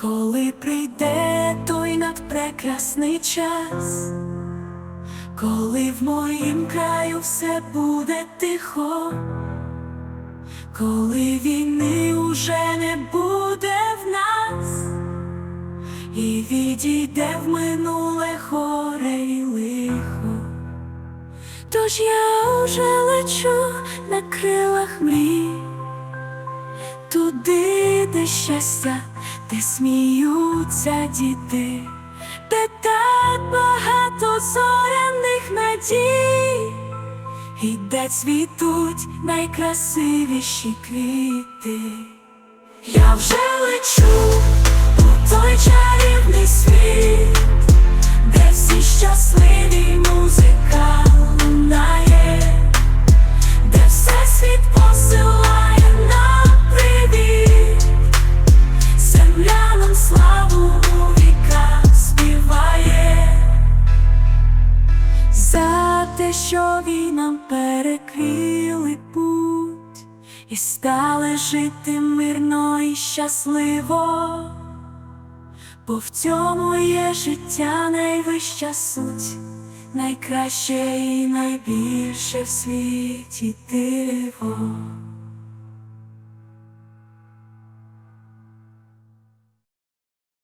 коли прийде той надпрекрасний час, коли в моїм краю все буде тихо, коли війни уже не буде в нас, і відійде в минуле горе і лихо. Тож я уже лечу на крилах мрій, туди, де щастя, де сміються діти, де так багато зоряних надій, і де цвітуть найкрасивіші квіти. Я вже лечу те, що війнам перекрили путь, і стали жити мирно і щасливо. Бо в цьому є життя найвища суть, найкраще і найбільше в світі диво.